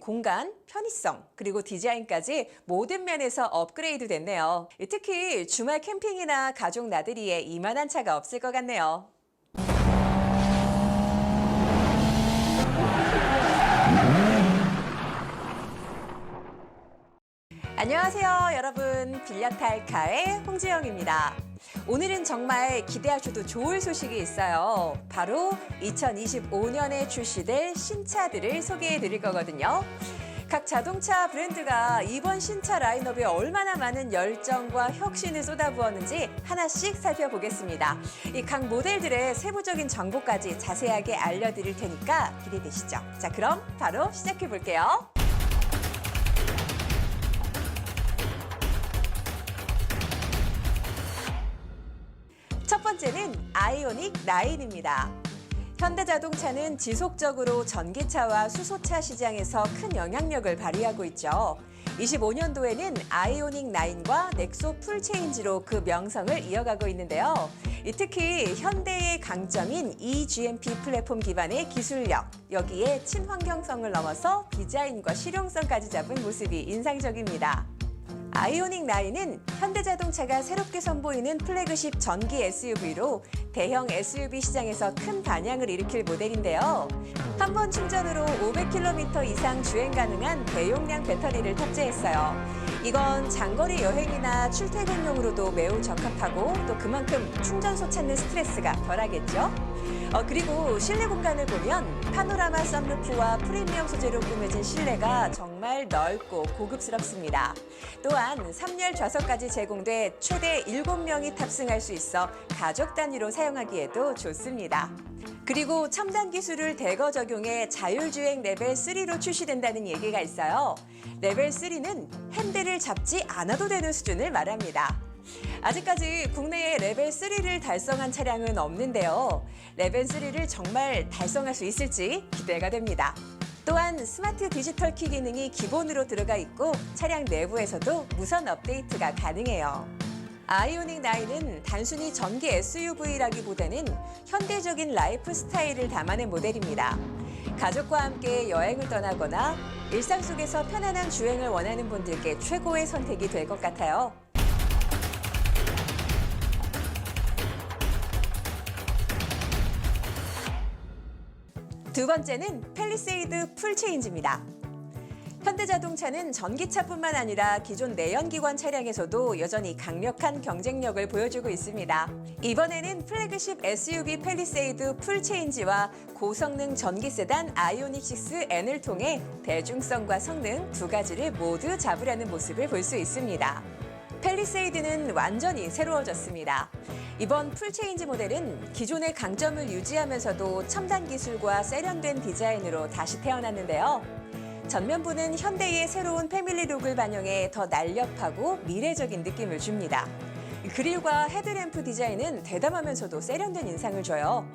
공간, 편의성, 그리고 디자인까지 모든 면에서 업그레이드 됐네요. 특히 주말 캠핑이나 가족 나들이에 이만한 차가 없을 것 같네요. 안녕하세요, 여러분. 빌려탈카의 홍지영입니다. 오늘은 정말 기대하셔도 좋을 소식이 있어요. 바로 2025년에 출시될 신차들을 소개해 드릴 거거든요. 각 자동차 브랜드가 이번 신차 라인업에 얼마나 많은 열정과 혁신을 쏟아부었는지 하나씩 살펴보겠습니다. 이 각 모델들의 세부적인 정보까지 자세하게 알려드릴 테니까 기대되시죠? 자, 그럼 바로 시작해 볼게요. 번째는 아이오닉 9입니다. 현대자동차는 지속적으로 전기차와 수소차 시장에서 큰 영향력을 발휘하고 있죠. 25년도에는 아이오닉 9과 넥소 풀체인지로 그 명성을 이어가고 있는데요. 이 특히 현대의 강점인 eGMP 플랫폼 기반의 기술력, 여기에 친환경성을 넘어서 디자인과 실용성까지 잡은 모습이 인상적입니다. 아이오닉 9은 현대자동차가 새롭게 선보이는 플래그십 전기 SUV로 대형 SUV 시장에서 큰 반향을 일으킬 모델인데요. 한 번 충전으로 500km 이상 주행 가능한 대용량 배터리를 탑재했어요. 이건 장거리 여행이나 출퇴근용으로도 매우 적합하고 또 그만큼 충전소 찾는 스트레스가 덜하겠죠. 어, 그리고 실내 공간을 보면 파노라마 썬루프와 프리미엄 소재로 꾸며진 실내가 정말 넓고 고급스럽습니다. 또한 3열 좌석까지 제공돼 최대 7명이 탑승할 수 있어 가족 단위로 사용하기에도 좋습니다. 그리고 첨단 기술을 대거 적용해 자율주행 레벨 3로 출시된다는 얘기가 있어요. 레벨 3는 핸들을 잡지 않아도 되는 수준을 말합니다. 아직까지 국내에 레벨 3를 달성한 차량은 없는데요. 레벨 3를 정말 달성할 수 있을지 기대가 됩니다. 또한 스마트 디지털 키 기능이 기본으로 들어가 있고 차량 내부에서도 무선 업데이트가 가능해요. 아이오닉 9은 단순히 전기 SUV라기보다는 현대적인 라이프 스타일을 담아낸 모델입니다. 가족과 함께 여행을 떠나거나 일상 속에서 편안한 주행을 원하는 분들께 최고의 선택이 될 것 같아요. 두 번째는 펠리세이드 풀체인지입니다. 현대자동차는 전기차뿐만 아니라 기존 내연기관 차량에서도 여전히 강력한 경쟁력을 보여주고 있습니다. 이번에는 플래그십 SUV 펠리세이드 풀체인지와 고성능 전기 세단 아이오닉 6N을 통해 대중성과 성능 두 가지를 모두 잡으려는 모습을 볼 수 있습니다. 펠리세이드는 완전히 새로워졌습니다. 이번 풀체인지 모델은 기존의 강점을 유지하면서도 첨단 기술과 세련된 디자인으로 다시 태어났는데요. 전면부는 현대의 새로운 패밀리룩을 반영해 더 날렵하고 미래적인 느낌을 줍니다. 그릴과 헤드램프 디자인은 대담하면서도 세련된 인상을 줘요.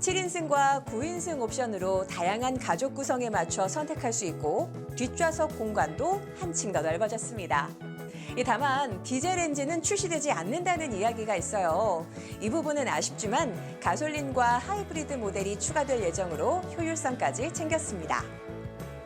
7인승과 9인승 옵션으로 다양한 가족 구성에 맞춰 선택할 수 있고 뒷좌석 공간도 한층 더 넓어졌습니다. 이 다만 디젤 엔진은 출시되지 않는다는 이야기가 있어요. 이 부분은 아쉽지만 가솔린과 하이브리드 모델이 추가될 예정으로 효율성까지 챙겼습니다.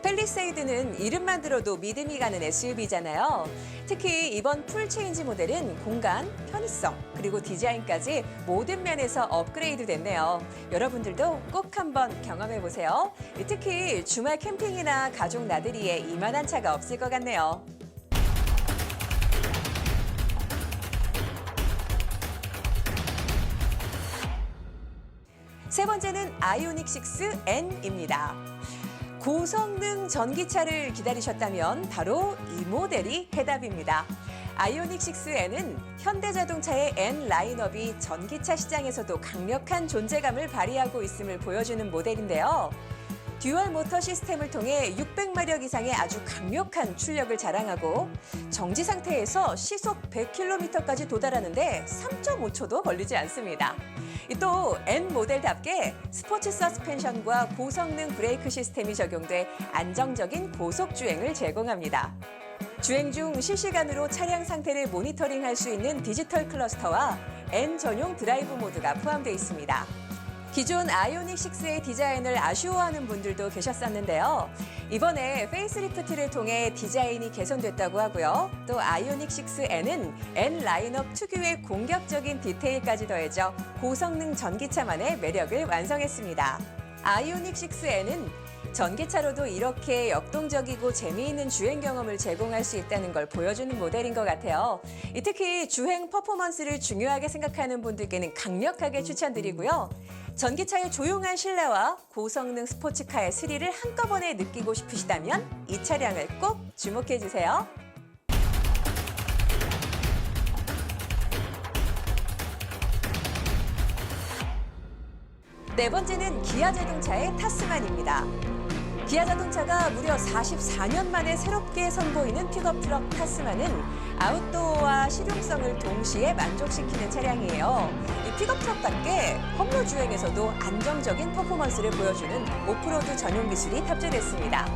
펠리세이드는 이름만 들어도 믿음이 가는 SUV잖아요. 특히 이번 풀체인지 모델은 공간, 편의성, 그리고 디자인까지 모든 면에서 업그레이드 됐네요. 여러분들도 꼭 한번 경험해 보세요. 특히 주말 캠핑이나 가족 나들이에 이만한 차가 없을 것 같네요. 세 번째는 아이오닉 6N입니다. 고성능 전기차를 기다리셨다면 바로 이 모델이 해답입니다. 아이오닉 6N은 현대자동차의 N 라인업이 전기차 시장에서도 강력한 존재감을 발휘하고 있음을 보여주는 모델인데요. 듀얼 모터 시스템을 통해 600마력 이상의 아주 강력한 출력을 자랑하고 정지 상태에서 시속 100km까지 도달하는데 3.5초도 걸리지 않습니다. 또 N 모델답게 스포츠 서스펜션과 고성능 브레이크 시스템이 적용돼 안정적인 고속 주행을 제공합니다. 주행 중 실시간으로 차량 상태를 모니터링할 수 있는 디지털 클러스터와 N 전용 드라이브 모드가 포함되어 있습니다. 기존 아이오닉 6의 디자인을 아쉬워하는 분들도 계셨었는데요. 이번에 페이스리프트를 통해 디자인이 개선됐다고 하고요. 또 아이오닉 6N은 N 라인업 특유의 공격적인 디테일까지 더해져 고성능 전기차만의 매력을 완성했습니다. 아이오닉 6N은 전기차로도 이렇게 역동적이고 재미있는 주행 경험을 제공할 수 있다는 걸 보여주는 모델인 것 같아요. 이 특히 주행 퍼포먼스를 중요하게 생각하는 분들께는 강력하게 추천드리고요. 전기차의 조용한 실내와 고성능 스포츠카의 스릴을 한꺼번에 느끼고 싶으시다면 이 차량을 꼭 주목해 주세요. 네 번째는 기아 자동차의 타스만입니다. 기아 자동차가 무려 44년 만에 새롭게 선보이는 픽업 트럭 타스만은 아웃도어와 실용성을 동시에 만족시키는 차량이에요. 이 픽업 트럭답게 험로 주행에서도 안정적인 퍼포먼스를 보여주는 오프로드 전용 기술이 탑재됐습니다.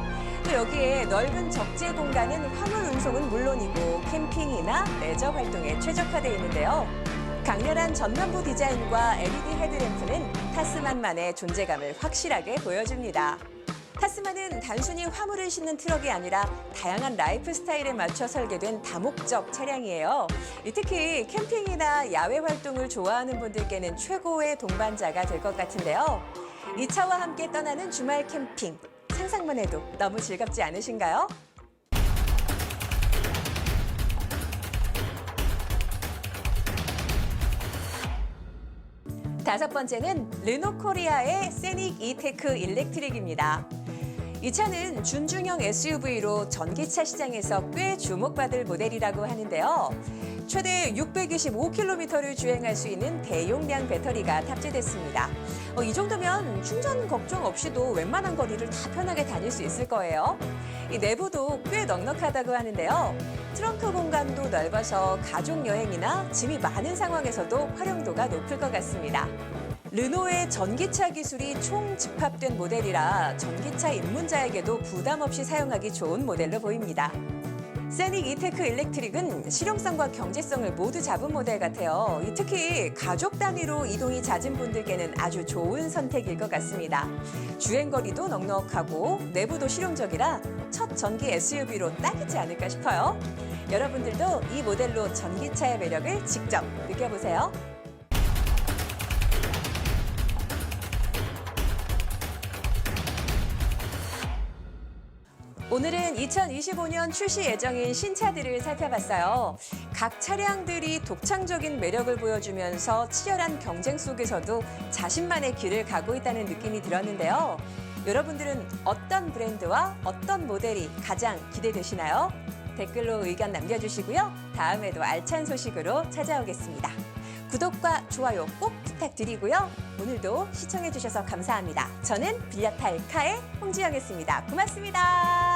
또 여기에 넓은 적재 공간은 화물 운송은 물론이고 캠핑이나 레저 활동에 최적화되어 있는데요. 강렬한 전면부 디자인과 LED 헤드램프는 타스만만의 존재감을 확실하게 보여줍니다. 타스만은 단순히 화물을 싣는 트럭이 아니라 다양한 라이프 스타일에 맞춰 설계된 다목적 차량이에요. 특히 캠핑이나 야외 활동을 좋아하는 분들께는 최고의 동반자가 될 것 같은데요. 이 차와 함께 떠나는 주말 캠핑. 상상만 해도 너무 즐겁지 않으신가요? 다섯 번째는 르노코리아의 세닉 이테크 일렉트릭입니다. 이 차는 준중형 SUV로 전기차 시장에서 꽤 주목받을 모델이라고 하는데요. 최대 625km를 주행할 수 있는 대용량 배터리가 탑재됐습니다. 어, 이 정도면 충전 걱정 없이도 웬만한 거리를 다 편하게 다닐 수 있을 거예요. 이 내부도 꽤 넉넉하다고 하는데요. 트렁크 공간도 넓어서 가족 여행이나 짐이 많은 상황에서도 활용도가 높을 것 같습니다. 르노의 전기차 기술이 총 집합된 모델이라 전기차 입문자에게도 부담 없이 사용하기 좋은 모델로 보입니다. 세닉 이테크 일렉트릭은 실용성과 경제성을 모두 잡은 모델 같아요. 이 특히 가족 단위로 이동이 잦은 분들께는 아주 좋은 선택일 것 같습니다. 주행 거리도 넉넉하고 내부도 실용적이라 첫 전기 SUV로 딱이지 않을까 싶어요. 여러분들도 이 모델로 전기차의 매력을 직접 느껴보세요. 오늘은 2025년 출시 예정인 신차들을 살펴봤어요. 각 차량들이 독창적인 매력을 보여주면서 치열한 경쟁 속에서도 자신만의 길을 가고 있다는 느낌이 들었는데요. 여러분들은 어떤 브랜드와 어떤 모델이 가장 기대되시나요? 댓글로 의견 남겨주시고요. 다음에도 알찬 소식으로 찾아오겠습니다. 구독과 좋아요 꼭 부탁드리고요. 오늘도 시청해주셔서 감사합니다. 저는 빌려탈 카의 홍지영이었습니다. 고맙습니다.